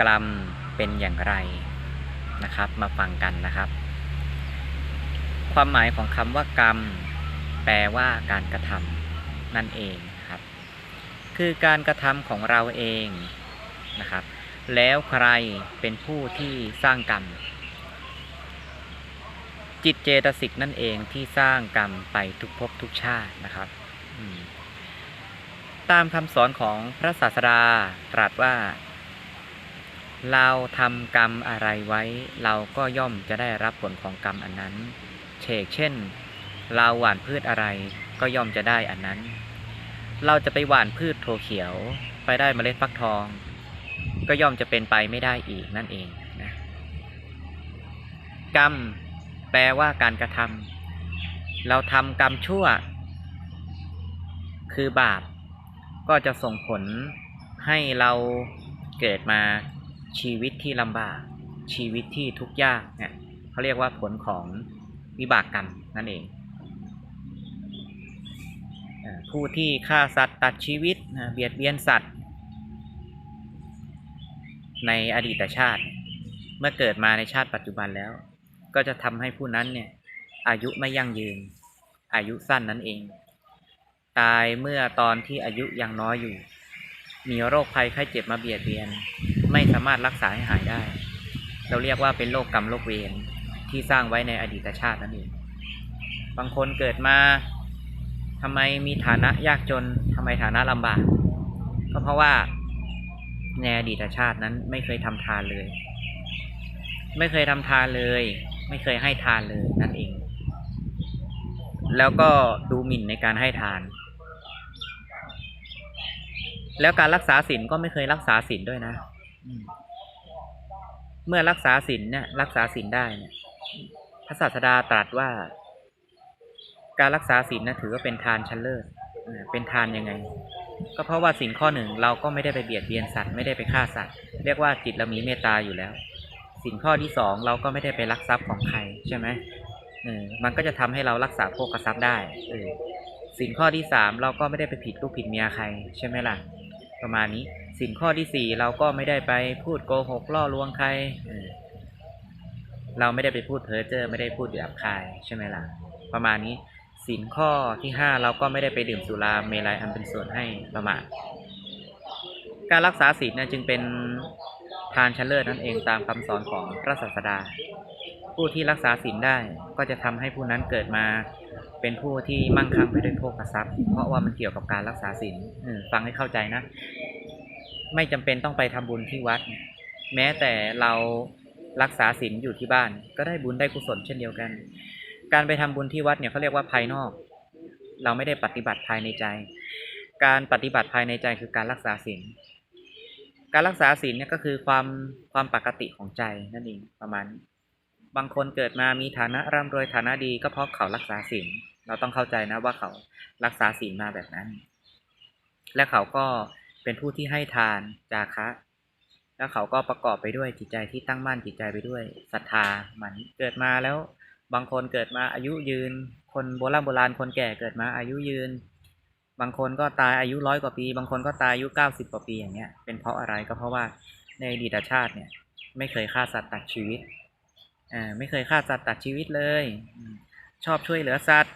กรรมเป็นอย่างไรนะครับ มาฟังกันนะครับ ความหมายของคำว่ากรรม แปลว่าการกระทำนั่นเองครับ คือการกระทำของเราเองนะครับ แล้วใครเป็นผู้ที่สร้างกรรม จิตเจตสิกนั่นเองที่สร้างกรรมไปทุกภพทุกชาตินะครับตามคำสอนของพระศาสดาตรัสว่า เราทำกรรมอะไรไว้ เราก็ย่อมจะได้รับผลของกรรมอันนั้น เชกเช่น เราหว่านพืชอะไรก็ย่อมจะได้อันนั้น เราจะไปหว่านพืชโทเขียว ไปได้เมล็ดฟักทอง ก็ย่อมจะเป็นไปไม่ได้อีกนั่นเองนะกรรมแปลว่าการกระทำเราทำกรรมชั่ว คือบาปก็จะส่งผลให้เราเกิดมา ชีวิตที่ลำบาก ชีวิตที่ทุกข์ยากเนี่ยเขาเรียกว่าผลของวิบากกรรมนั่นเอง ผู้ที่ฆ่าสัตว์ตัดชีวิตเบียดเบียนสัตว์ ในอดีตชาติ เมื่อเกิดมาในชาติปัจจุบันแล้ว ก็จะทำให้ผู้นั้นเนี่ยอายุไม่ยั่งยืน อายุสั้นนั่นเอง ตายเมื่อตอนที่อายุยังน้อยอยู่ มีโรคภัยไข้เจ็บมาเบียดเบียน ไม่สามารถรักษาให้หายได้ เราเรียกว่าเป็นโรคกรรมโรคเวรที่สร้างไว้ในอดีตชาตินั่นเองบางคนเกิดมาทำไมมีฐานะยากจนทำไมฐานะลำบาก ก็เพราะว่าในอดีตชาตินั้นไม่เคยทำทานเลย ไม่เคยทำทานเลย ไม่เคยให้ทานเลยนั่นเอง แล้วก็ดูหมิ่นในการให้ทาน แล้วการรักษาศีลก็ไม่เคยรักษาศีลด้วยนะ เมื่อรักษาศีลเนี่ยรักษาศีลได้เนี่ยพระศาสดาตรัสว่า การรักษาศีลนะถือว่าเป็นทานชั้นเลิศเป็นทานยังไง ก็เพราะว่าศีลข้อหนึ่งเราก็ไม่ได้ไปเบียดเบียนสัตว์ไม่ได้ไปฆ่าสัตว์ เรียกว่าจิตเรามีเมตตาอยู่แล้วศีลข้อที่สองเราก็ไม่ได้ไปลักทรัพย์ของใครใช่ไหมเออมันก็จะทำให้เรารักษาโภคทรัพย์ได้เออศีลข้อที่สามเราก็ไม่ได้ไปผิดลูกผิดเมียใคร ใช่ไหมล่ะ ประมาณนี้ สินข้อที่สี่เราก็ไม่ได้ไปพูดโกหกล่อลวงใคร เราไม่ได้ไปพูดเพ้อเจ้อไม่ได้พูดหยาบคายใช่ไหมล่ะ ประมาณนี้สินข้อที่ห้าเราก็ไม่ได้ไปดื่มสุราเมลัยอันเป็นส่วนให้ประมาทการรักษาศีลนี่ยจึงเป็นทานชั้นเลิศนั่นเองตามคำสอนของพระศาสดา ผู้ที่รักษาศีลได้ก็จะทำให้ผู้นั้นเกิดมาเป็นผู้ที่มั่งคั่งไปด้วยโภคทรัพย์ เพราะว่ามันเกี่ยวกับการรักษาศีลฟังให้เข้าใจนะ ไม่จำเป็นต้องไปทำบุญที่วัด แม้แต่เรารักษาศีลอยู่ที่บ้าน ก็ได้บุญได้กุศลเช่นเดียวกัน การไปทำบุญที่วัดเนี่ยเขาเรียกว่าภายนอก เราไม่ได้ปฏิบัติภายในใจ การปฏิบัติภายในใจคือการรักษาศีลการรักษาศีลเนี่ยก็คือความความปกติของใจนั่นเองประมาณบางคนเกิดมามีฐานะร่ำรวยฐานะดีก็เพราะเขารักษาศีลเราต้องเข้าใจนะว่าเขารักษาศีลมาแบบนั้น และเขาก็ เป็นผู้ที่ให้ทานจาคะ แล้วเขาก็ประกอบไปด้วยจิตใจที่ตั้งมั่นจิตใจไปด้วยศรัทธามันเกิดมาแล้วบางคนเกิดมาอายุยืน คนโบราณโบราณคนแก่เกิดมาอายุยืน บางคนก็ตายอายุร้อยกว่าปี บางคนก็ตายอายุเก้าสิบกว่าปีอย่างเงี้ยเป็นเพราะอะไรก็เพราะว่าในอดีตชาติเนี่ยไม่เคยฆ่าสัตว์ตัดชีวิตอ่าไม่เคยฆ่าสัตว์ตัดชีวิตเลย ชอบช่วยเหลือสัตว์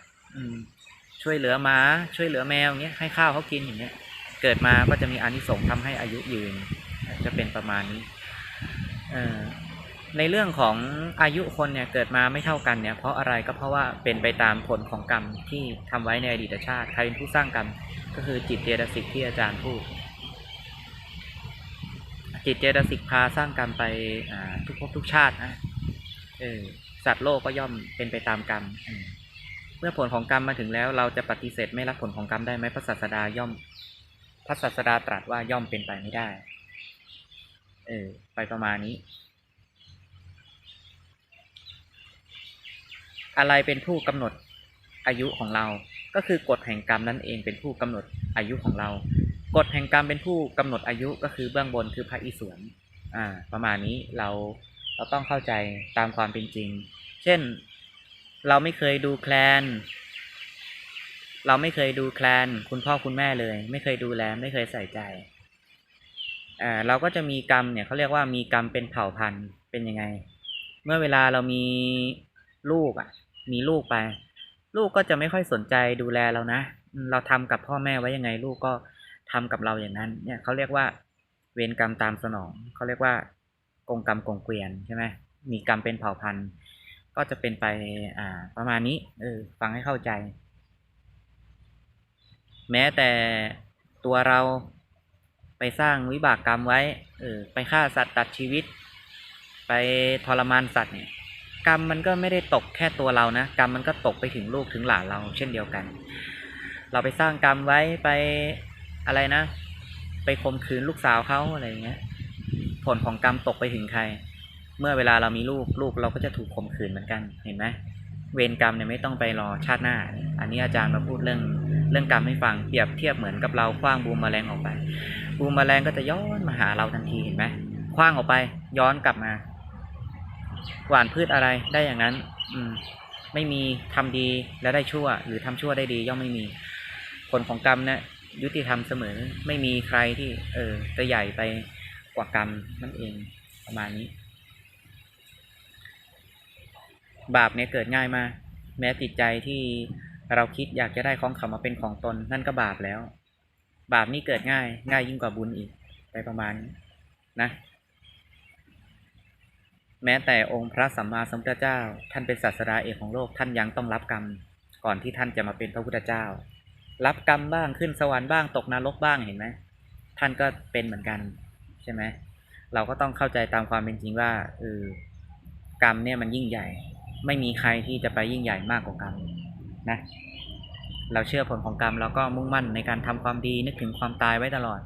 ช่วยเหลือหมาช่วยเหลือแมวอย่างเงี้ยให้ข้าวเขากินอย่างเงี้ย เกิดมาก็จะมีอานิสงส์ทำให้อายุยืน จะเป็นประมาณนี้ในเรื่องของอายุคนเนี่ยเกิดมาไม่เท่ากันเนี่ยเพราะอะไรก็เพราะว่าเป็นไปตามผลของกรรมที่ทำไว้ในอดีตชาติ ใครเป็นผู้สร้างกรรมก็คือจิตเจตสิกที่อาจารย์พูด จิตเจตสิกพาสร้างกรรมไปทุกภพทุกชาตินะเออสัตว์โลกก็ย่อมเป็นไปตามกรรมเออเมื่อผลของกรรมมาถึงแล้วเราจะปฏิเสธไม่รับผลของกรรมได้ไหมพระศาสดาย่อม พระศาสดาตรัสว่าย่อมเป็นไปไม่ได้ เออ ไปประมาณนี้ อะไรเป็นผู้กำหนดอายุของเรา ก็คือกฎแห่งกรรมนั่นเองเป็นผู้กำหนดอายุของเรา กฎแห่งกรรมเป็นผู้กำหนดอายุก็คือเบื้องบนคือพระอิศวร อ่า ประมาณนี้เราเราต้องเข้าใจตามความเป็นจริง เช่น เราไม่เคยดูแคลน เราไม่เคยดูแคลนคุณพ่อคุณแม่เลย ไม่เคยดูแลไม่เคยใส่ใจอ่าเราก็จะมีกรรมเนี่ยเขาเรียกว่ามีกรรมเป็นเผ่าพันธุ์เป็นยังไง เมื่อเวลาเรามีลูกอะ มีลูกไป ลูกก็จะไม่ค่อยสนใจดูแลเรานะเราทำกับพ่อแม่ไว้ยังไงลูกก็ทำกับเราอย่างนั้น เนี่ยเขาเรียกว่าเวรกรรมตามสนองเขาเรียกว่ากงกรรมกงเกวียนใช่ไหมมีกรรมเป็นเผ่าพันธุ์ ก็จะเป็นไปอ่าประมาณนี้เออฟังให้เข้าใจ แม้แต่ตัวเราไปสร้างวิบากกรรมไว้เออไปฆ่าสัตว์ตัดชีวิต ไปทรมานสัตว์เนี่ยกรรมมันก็ไม่ได้ตกแค่ตัวเรานะกรรมมันก็ตกไปถึงลูกถึงหลานเราเช่นเดียวกัน เราไปสร้างกรรมไว้ไปอะไรนะ ไปข่มขืนลูกสาวเขาอะไรอย่างเงี้ยผลของกรรมตกไปถึงใคร เมื่อเวลาเรามีลูกลูกเราก็จะถูกข่มขืนเหมือนกันเห็นไหมเวรกรรมเนี่ยไม่ต้องไปรอชาติหน้า อันนี้อาจารย์มาพูดเรื่อง เรื่องกรรมให้ฟังเปรียบเทียบเหมือนกับเราคว้างบูมแมลงออกไป บูมแมลงก็จะย้อนมาหาเราทันทีเห็นไหมคว้างออกไป ย้อนกลับมา หวานพืชอะไรได้อย่างนั้น อืม ไม่มีทำดีแล้วได้ชั่ว หรือทำชั่วได้ดีย่อมไม่มี ผลของกรรมนี่ยยุติธรรมเสมอไม่มีใครที่ เออจะใหญ่ไปกว่ากรรมนั่นเองประมาณนี้ บาปเนี่ยเกิดง่ายมากแม้จิตใจที่ เราคิดอยากจะได้ของเขามาเป็นของตน นั่นก็บาปแล้ว บาปนี่เกิดง่าย ง่ายยิ่งกว่าบุญอีกไปประมาณนี้นะ แม้แต่องค์พระสัมมาสัมพุทธเจ้า ท่านเป็นศาสดาเอกของโลกท่านยังต้องรับกรรม ก่อนที่ท่านจะมาเป็นพระพุทธเจ้า รับกรรมบ้างขึ้นสวรรค์บ้างตกนรกบ้างเห็นไหมท่านก็เป็นเหมือนกันใช่ไหมเราก็ต้องเข้าใจตามความเป็นจริงว่าเออกรรมเนี่ยมันยิ่งใหญ่ ไม่มีใครที่จะไปยิ่งใหญ่มากกว่ากรรม นะเราเชื่อผลของกรรมเราก็มุ่งมั่นในการทำความดีนึกถึงความตายไว้ตลอด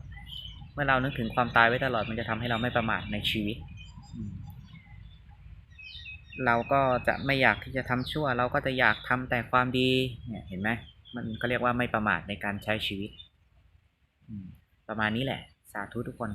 เมื่อเรานึกถึงความตายไว้ตลอดมันจะทำให้เราไม่ประมาทในชีวิต เราก็จะไม่อยากที่จะทำชั่ว เราก็จะอยากทำแต่ความดีเนี่ยเห็นไหมมันก็เรียกว่าไม่ประมาทในการใช้ชีวิต ประมาณนี้แหละ สาธุทุกคน